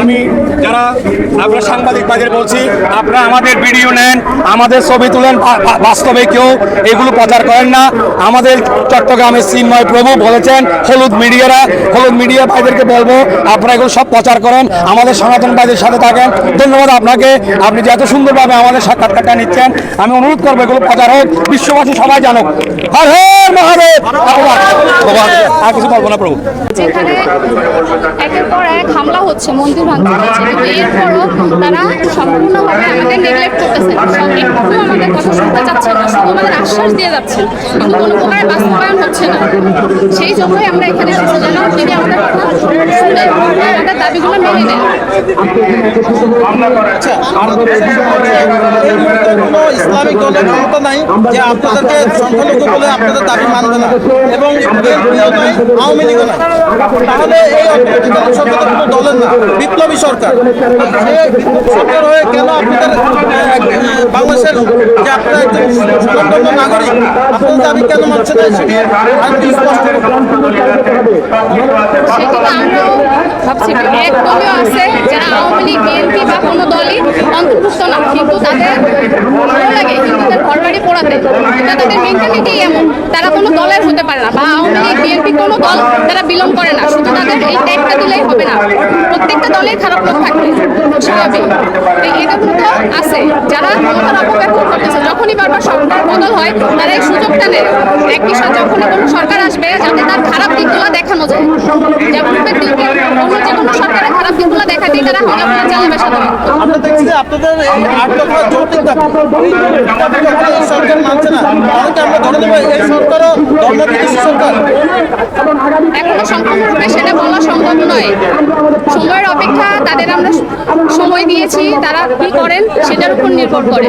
আমি যারা আপনারা সাংবাদিক বাজারে বলছি, আপনারা আমাদের ভিডিও নেন, আমাদের ছবি তুলেন বাস্তবে কেউ এগুলো প্রচার করেন না। আমাদের চট্টগ্রামের চিন্ময় প্রভু বলেছেন, হলুদ মিডিয়ারা, হলুদ মিডিয়া ভাইদেরকে বলব, আপনারা এগুলো সব প্রচার করেন, আমাদের সনাতন ভাইদের সাথে থাকেন। ধন্যবাদ আপনাকে, আপনি যে এত সুন্দরভাবে আমাদের সাক্ষাৎকারটা নিচ্ছেন, আমি অনুরোধ করব এগুলো প্রচার হোক, বিশ্ববাসী সবাই জানুক। হর হর মহাদেব! আর কিছু বলব না প্রভু। এক হচ্ছে মন্দির ভাঙতে হচ্ছে। কিন্তু এরপরও তারা সম্পূর্ণভাবে আমাদের নেগলেক্ট করতেছে। একটু আমাদের কথা শুনতে চাচ্ছে না শুধু আমাদের আশ্বাস দিয়ে যাচ্ছে। কিন্তু কোনো প্রকার বাস্তবায়ন হচ্ছে না। সেই জন্যই আমরা এখানে এসেছি যেন তিনি আমাদের কথা শুনে আমাদের দাবিগুলো মেনে নেন। কোনো ইসলামিক দলের ক্ষমতা নাই যে আপনাদেরকে সংখ্যালঘু বলে আপনাদের দাবি মানবে না। এবং আওয়ামী লীগও নাই তাহলে এই দলের না, বিপ্লবী সরকার। সরকার হয়ে কেন আপনাদের বাংলাদেশের যে আপনারা একজন স্বনামধন্য নাগরিক, আপনাদের দাবি কেন মানছে না, সেটি আওয়ামী লীগ, বিএনপি বা কোনো দলই অন্তর্ভুক্ত না, কিন্তু তাদের তারা কোনো দলের হতে পারে না, বা আওয়ামী লীগ, বিএনপি কোনো দল তারা বিলং করে না। শুধু তাদের এই ট্যাগটা দিলেই হবে না। প্রত্যেকটা দলের খারাপ লোক থাকবে। এটা কিন্তু আছে। যারা ক্ষমতার অপব্যবহার করতেছে, যখনই বারবার সরকার বদল হয়, তারা এই সুযোগটা নেয়। এক বিষয় যখনই কোনো সরকার আসবে, যাতে তার খারাপ দিকগুলো দেখানো যায়। যেমন যে কোনো সরকারের খারাপ দিকগুলো দেখাতেই তারা হামলা চালাবে সাধারণত। আমরা দেখছি যে আপনাদের এই আট দফা যৌক্তিক দাবি। দাবি সরকার মানছে না। তাহলে আমরা ধরে নেব এই সরকারও ধর্মবিদ্বেষী সরকার। এখনও সম্পূর্ণরূপে সেটা বলা সম্ভব নয়। সময়ের অপেক্ষা তাদের আমরা সময় দিয়েছি তারা কি করেন সেটার উপর নির্ভর করে।